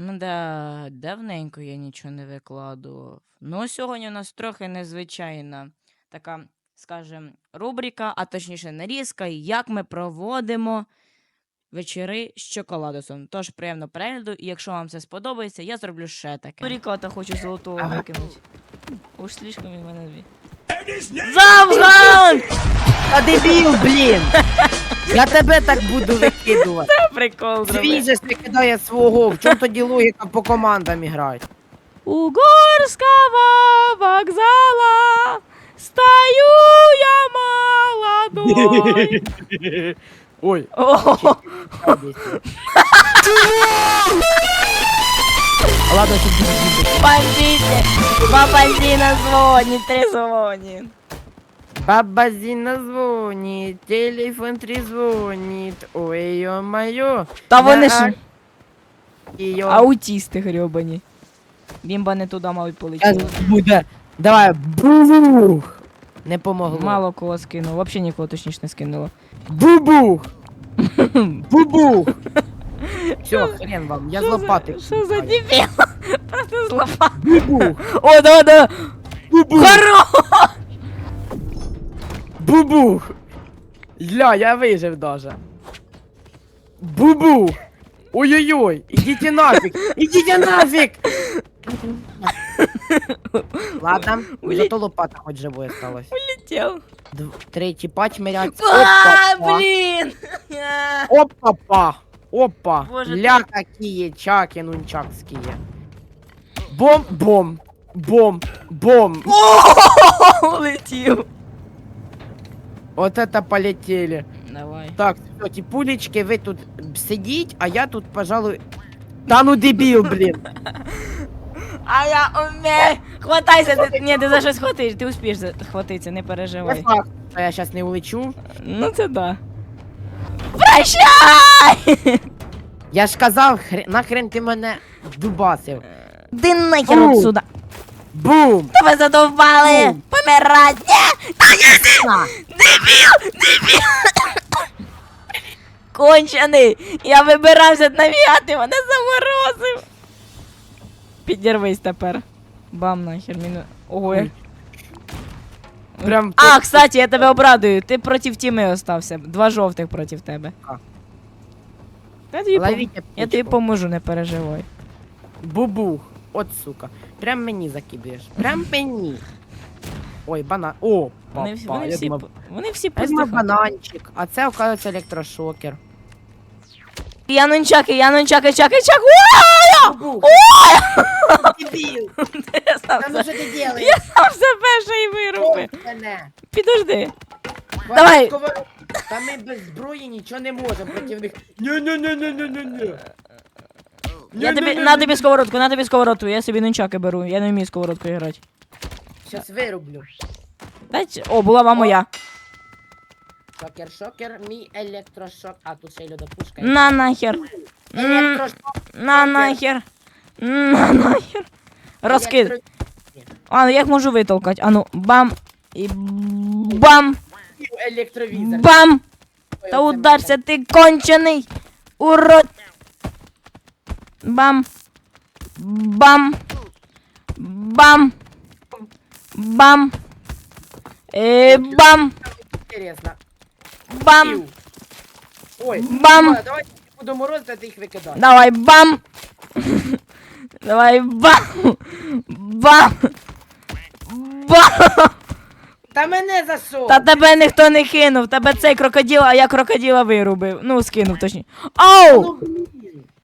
Ну да, давненько я нічого не викладував. Ну, сьогодні у нас трохи незвичайна така, скажем, рубрика, а точніше нарізка, як ми проводимо вечори з чоколадосом. Тож приємно перегляду, і якщо вам це сподобається, я зроблю ще таке. Рікота хочу золотого викинути. Уж слишком він мене дві. Завган! Та дебіл, блін! Я тебе так буду викидувати. Прикол Свій зробив. же ж викидає свого. В чому тоді логіка по командам грати? У Горского вокзала стою я молодой. Ой, О, ладно, щоб дебіл. бандити! Баба Зіна дзвонить, трезвонить. Баба Зіна дзвонить, телефон трезвонить. Ой, ё-моё. Та вони На ж Её. аутісти грьобані. Бімба не туди, мабуть, Щас полетіла. буде. Давай, бубух. Не помогло. Мало кого скинуло, взагалі нікого точніше не скинуло. Бубух. Бубух. Все, хрен вам, я з лопати. Що за дебіл? Просто з лопати. Бубух. О, да, да. Бубух. Хоро! Бубух! Ля, я вижив даже. Бубух! Ой-ой-ой! Идите нафиг! Идите нафиг! Ладно, Улі- зато лопата хоть живой осталась. Летів. Дв- Третій патч мирять. А, Опа-па! блін! Опа-па! Опа! Боже Ля какие чаки нунчакские. Бом-бом! Бом! Бом! О, летів. Вот это полетели. Давай. Так, все, ті пулечки, ви тут сидіть, а я тут, пожалуй. Та ну дебіл, блін. А я умею. Хватайся, ти, ні, ти за щось хватиш, ти успієш за- хватитися, не Не переживай. факт, що я зараз не улечу. Ну це да. Прощай! Я ж казав, хре... нахрен ти мене дубасив. Ти нахер отсюда. Бум! Ви задовбали! Помирать! Ні! Та ні, ти! Кончений! Я вибирався навігати, мене заморозив! Підірвись тепер. Бам нахер міну. Ого. я-. Прям А, кстати, я тебе обрадую. Ти проти тіми остався. Два жовтих проти тебе. А. Я тобі, пом- Ловіть я тобі поможу, не переживай. Бубух. От сука. Прям мені закидуєш. Прям мені. Ой, банан. О, Вони, папа. вони Я всі, думав, вони всі я думав бананчик. А це, оказується, електрошокер. Я нунчаки, я нунчаки, чаки, чак. Бубух. Дебіл. Я сам, Та ну се- що ти делаєш? я сам себе ще й вирубив. Мене. Підожди. Давай. Та ми без зброї нічого не можемо проти них. Ні-ні-ні-ні-ні-ні. Я тобі, на тобі сковородку, на тобі сковородку, я собі нунчаки беру, я не вмію сковородкою грати. Щас вирублю. Дай, ч- о, була моя. Шокер, шокер, мій електрошок. А, тут ще й льодопушка. На нахер. Електрошок. На нахер. На нахер. Розкид. А, ну як можу витолкати? Ану, бам. І бам. Електровізор. Бам. Та ударся, ти кончений. Урод. Бам. Бам. Бам. Бам. Е, бам. Інтересно. Бам. Ой, Бам. Давай я буду морозити, а ти їх викидай. Давай, бам. Давай, бам. Бам. Бам. Та мене за? Та тебе ніхто не кинув. Тебе цей крокодил, а я крокодила вирубив. Ну, скинув точніше. Оу! Ну, блін.